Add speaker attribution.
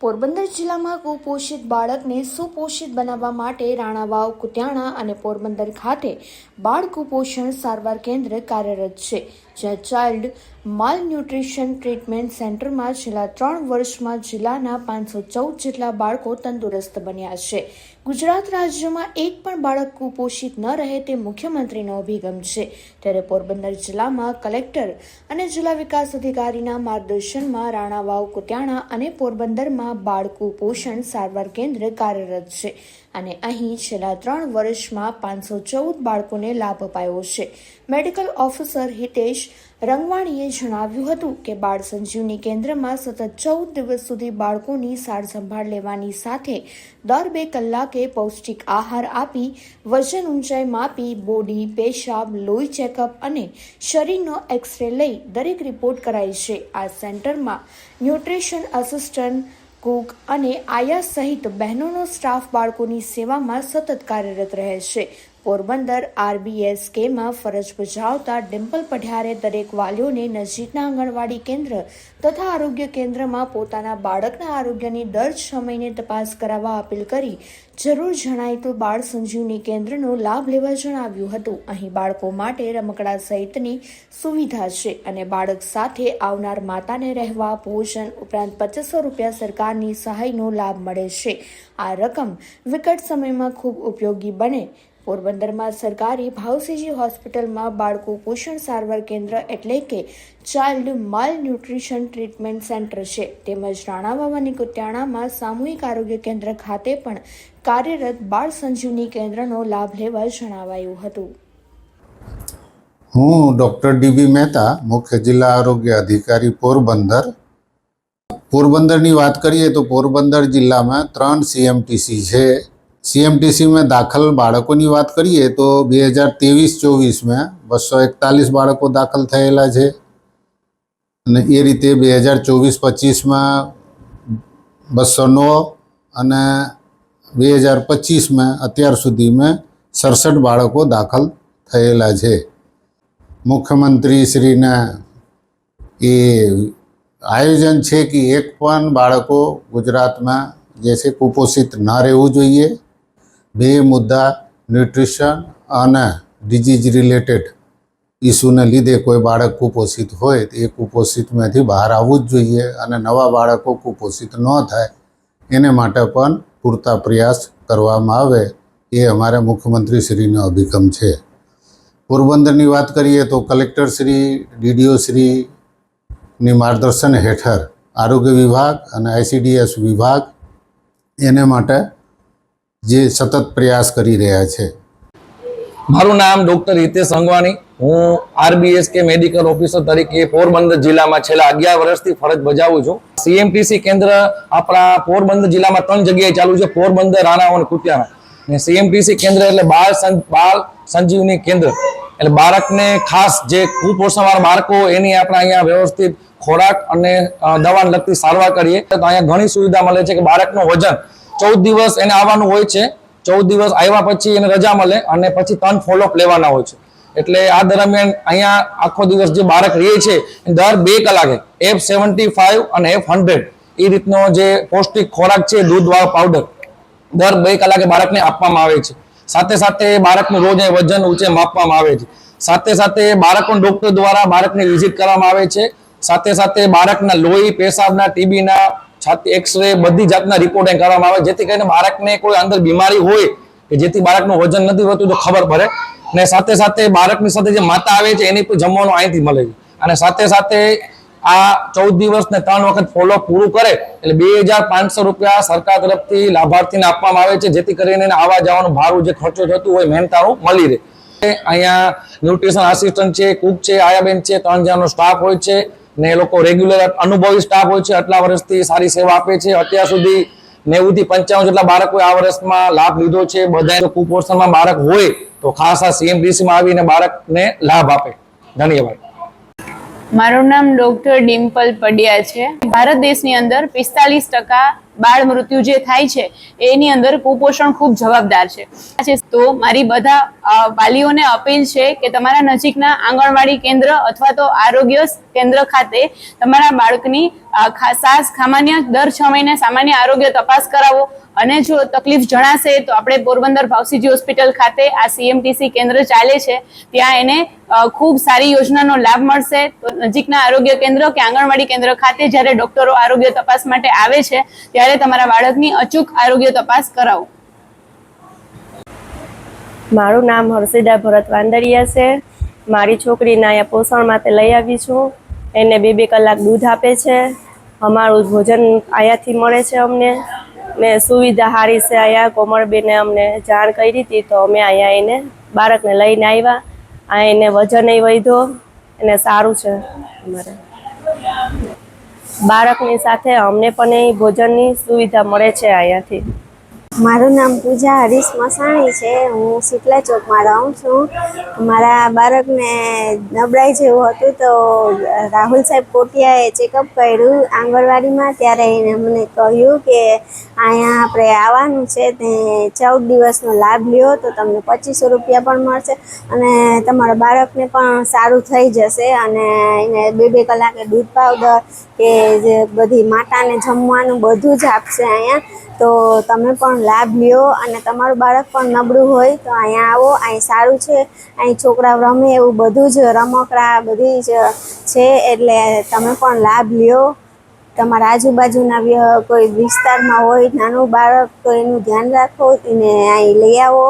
Speaker 1: પોરબંદર જિલ્લામાં કુપોષિત બાળકને સુપોષિત બનાવવા માટે રાણાવાવ, કુતિયાણા અને પોરબંદર ખાતે બાળ કુપોષણ સારવાર કેન્દ્ર કાર્યરત છે. જ્યાં ચાઇલ્ડ માલ ન્યુટ્રિશન ટ્રીટમેન્ટ સેન્ટરમાં છેલ્લા ત્રણ વર્ષમાં જિલ્લાના પાંચસો ચૌદ જેટલા બાળકો તંદુરસ્ત બન્યા છે. ગુજરાત રાજ્યમાં એક પણ બાળક કુપોષિત ન રહે તે મુખ્યમંત્રીનો અભિગમ છે. ત્યારે પોરબંદર જિલ્લામાં કલેક્ટર અને જિલ્લા વિકાસ અધિકારીના માર્ગદર્શનમાં રાણાવાવ કુતિયાણા અને પોરબંદરમાં બાળ કુપોષણ સારવાર કેન્દ્ર કાર્યરત છે. અને અહીં છેલ્લા ત્રણ વર્ષમાં પાંચસો ચૌદ બાળકોને લાભ અપાયો છે. મેડિકલ ઓફિસર હિતેશ રંગવાણીએ જણાવ્યું હતું કે બાળ સંજીવની કેન્દ્રમાં સતત ચૌદ દિવસ સુધી બાળકોની સાર સંભાળ લેવાની સાથે દર બે કલાકે પૌષ્ટિક આહાર આપી, વજન ઊંચાઈ માપી, બોડી, પેશાબ, લોહી ચેકઅપ અને શરીરનો એક્સરે લઈ દરેક રિપોર્ટ કરાય છે. આ સેન્ટરમાં ન્યુટ્રિશન આસિસ્ટન્ટ કુક અને આયા સહિત બહેનોનો સ્ટાફ બાળકોની સેવામાં સતત કાર્યરત રહે છે. પોરબંદર આરબીએસ કેમાં ફરજ બજાવતા ડિમ્પલ પઢિયારે દરેક વાલીઓને નજીકના આંગણવાડી કેન્દ્ર તથા આરોગ્ય કેન્દ્રમાં પોતાના બાળકના આરોગ્યની દર છ મહિને તપાસ કરાવવા અપીલ કરી. જરૂર જણાય તો બાળ સંજીવની કેન્દ્રનો લાભ લેવા જણાવ્યું હતું. અહીં બાળકો માટે રમકડા સહિતની સુવિધા છે અને બાળક સાથે આવનાર માતાને રહેવા, ભોજન ઉપરાંત પચીસો રૂપિયા સરકારની સહાયનો લાભ મળે છે. આ રકમ વિકટ સમયમાં ખૂબ ઉપયોગી બને. પોરબંદરમાં સરકારી ભાવસીજી હોસ્પિટલમાં બાળકો પોષણ સારવાર કેન્દ્ર એટલે કે ચાઇલ્ડ માલ ન્યુટ્રિશન ટ્રીટમેન્ટ સેન્ટર છે. તેમજ રાણાવાવાની કુતિયાણામાં સામૂહિક આરોગ્ય કેન્દ્ર ખાતે પણ કાર્યરત બાળ સંજીવની કેન્દ્રનો લાભ લેવા જણાવાયું હતું.
Speaker 2: હું ડૉક્ટર ડીબી મહેતા, મુખ્ય જિલ્લા આરોગ્ય અધિકારી પોરબંદર. પોરબંદરની વાત કરીએ તો પોરબંદર જિલ્લામાં ત્રણ સીએમટીસી છે. સીએમટીસીમાં દાખલ બાળકોની વાત કરીએ તો બે હજાર ત્રેવીસ, ચોવીસમાં બસો એકતાલીસ બાળકો દાખલ થયેલા છે. અને એ રીતે બે હજાર ચોવીસ, પચીસમાં બસો નવ અને બે હજાર પચીસમાં અત્યાર સુધીમાં સડસઠ બાળકો દાખલ થયેલા છે. મુખ્યમંત્રીશ્રીના એ આયોજન છે કે એક પણ બાળકો ગુજરાતમાં જે છે કુપોષિત ન રહેવું જોઈએ. બે મુદ્દા ન્યુટ્રિશન અને ડિઝીઝ રિલેટેડ ઇસ્યુને લીધે કોઈ બાળક કુપોષિત હોય તો એ કુપોષિતમાંથી બહાર આવવું જ જોઈએ અને નવા બાળકો કુપોષિત ન થાય એને માટે પણ પૂરતા પ્રયાસ કરવામાં આવે એ અમારા મુખ્યમંત્રીશ્રીનો અભિગમ છે. પોરબંદરની વાત કરીએ તો કલેક્ટર શ્રી, ડીડીઓ શ્રીની માર્ગદર્શન હેઠળ આરોગ્ય વિભાગ અને આઈસીડીએસ વિભાગ એને માટે જે સતત પ્રયાસ કરી રહ્યા છે.
Speaker 3: મારું નામ ડોક્ટર હિતેશ અંગવાણી હું આરબીએસ કે મેડિકલ ઓફિસર તરીકે પોરબંદર જિલ્લામાં છેલ્લા અગિયાર વર્ષથી ફરજ બજાવું છું. સીએમટીસી કેન્દ્ર આપણા પોરબંદર જિલ્લામાં ત્રણ જગ્યાએ ચાલુ છે, પોરબંદર રાણાઓ અને કુતિયાણા. ને સીએમટીસી કેન્દ્ર એટલે બાળ બાળ સંજીવની કેન્દ્ર. એટલે બાળકને ખાસ જે કુપોષણવાળા બાળકો એની આપણે અહીંયા વ્યવસ્થિત ખોરાક અને દવા લગતી સારવાર કરીએ. તો અહીંયા ઘણી સુવિધા મળે છે કે બાળકનું વજન ચૌદ દિવસ એને આવવાનું હોય છે. ચૌદ દિવસ આવ્યા પછી એને રજા મળે અને પછી ત્રણ ફોલોઅપ લેવાના હોય છે. એટલે આ દરમિયાન અહીંયા આખો દિવસ જે બાળક રહે છે દર બે કલાકે એફ સેવન્ટી ફાઈવ અને એફ હંડ્રેડ એ રીતનો જે પૌષ્ટિક ખોરાક છે દૂધવાળો પાવડર દર બે કલાકે બાળકને આપવામાં આવે છે. સાથે સાથે બાળકનું રોજ વજન ઊંચે માપવામાં આવે છે. સાથે સાથે બાળકોના ડોક્ટર દ્વારા બાળકને વિઝિટ કરવામાં આવે છે. સાથે સાથે બાળકના લોહી, પેશાબના ટીબીના છાતી એક્સરે બધી જાતના રિપોર્ટિંગ કરવામાં આવે. જેથી કરીને બાળકને કોઈ અંદર બીમારી હોય કે જેથી બાળકનું વજન નથી હોતું તો ખબર પડે. ને સાથે સાથે બાળકની સાથે જે માતા આવે છે એની પણ જમવાનું અહીંથી મળે છે. અને સાથે સાથે આ ચૌદ દિવસ ને ત્રણ વખત ફોલો પૂરું કરે એટલે બે હજાર પાંચસો રૂપિયા સરકાર તરફથી લાભાર્થીને આપવામાં આવે છે. જેથી કરીને આવવા જવાનું ભાડું જે ખર્ચો થતું હોય મહેનતાણું મળી રહે. અહીંયા ન્યુટ્રિશન આસિસ્ટન્ટ છે, કુક છે, આયાબેન છે, ત્રણ જણાનો સ્ટાફ હોય છે. ને એ લોકો રેગ્યુલર અનુભવી સ્ટાફ હોય છે, આટલા વર્ષથી સારી સેવા આપે છે. અત્યાર સુધી નેવું થી પંચાવન જેટલા બાળકોએ આ વર્ષમાં લાભ લીધો છે. બધા કુપોષણમાં બાળક હોય તો ખાસ આ સીએમડીસીમાં આવીને બાળકને લાભ આપે. ધન્યવાદ
Speaker 4: મારું નામ ડોક્ટર ડિમ્પલ પડિયા છે. ભારત દેશની અંદર પિસ્તાલીસ ટકા બાળ મૃત્યુ જે થાય છે, એની અંદર કુપોષણ ખૂબ જવાબદાર છે. છે. તો મારી બધા વાલીઓને અપીલ છે કે તમારા નજીકના આંગણવાડી કેન્દ્ર અથવા તો આરોગ્ય કેન્દ્ર ખાતે તમારા બાળકની સાસ સામાન્ય દર છ મહિને સામાન્ય આરોગ્ય તપાસ કરાવો. અને જો તકલીફ જણાશે તો આપણે પોરબંદર ભાવસીજી હોસ્પિટલ ખાતે આ સીએમટીસી કેન્દ્ર ચાલે છે. ત્યાં એને ખૂબ સારી યોજનાનો લાભ મળશે. તો નજીકના આરોગ્ય કેન્દ્ર કે આંગણવાડી કેન્દ્ર ખાતે જ્યારે ડોક્ટરો આરોગ્ય તપાસ માટે આવે છે, ત્યારે તમારા બાળકની અચૂક આરોગ્ય તપાસ કરાવો.
Speaker 5: મારું નામ હર્ષિદા ભરત વાંદરિયા છે. મારી છોકરીને અહીંયા પોષણ માટે લઈ આવી છું. એને બે બે કલાક દૂધ આપે છે. અમારું ભોજન અહીંયાથી મળે છે અમને. ને સુવિધા સારી છે અહીંયા. કોમળબેને અમને જાણ કરી હતી તો અમે અહીંયા એને બાળકને લઈને આવ્યા. આ એને વજન વધ્યો. એને સારું છે અમારે. બાળકની સાથે અમને પણ એ ભોજનની સુવિધા મળે છે અહીંયાથી.
Speaker 6: મારું નામ પૂજા હરીશ મસાણી છે. હું શીતલા ચોકમાં રહું છું. મારા બાળકને નબળાઈ જેવું હતું તો રાહુલ સાહેબ કોટિયાએ ચેકઅપ કર્યું આંગણવાડીમાં. ત્યારે એને મને કહ્યું કે અહીંયા આપણે આવવાનું છે. તે ચૌદ દિવસનો લાભ લ્યો તો તમને પચીસો રૂપિયા પણ મળશે અને તમારા બાળકને પણ સારું થઈ જશે. અને એને બે બે કલાકે દૂધ પાવડર કે જે બધી માતાને જમવાનું બધું જ આપશે અહીંયા. તો તમે પણ લાભ લ્યો અને તમારું બાળક પણ નબળું હોય તો અહીંયા આવો, અહીં સારું છે, અહીં છોકરાઓ રમે એવું બધું જ રમકડા બધી જ છે એટલે તમે પણ લાભ લ્યો. તમારા આજુબાજુના કોઈ વિસ્તારમાં હોય, નાનું બાળક તો એનું ધ્યાન રાખો, એને અહીં લઈ આવો.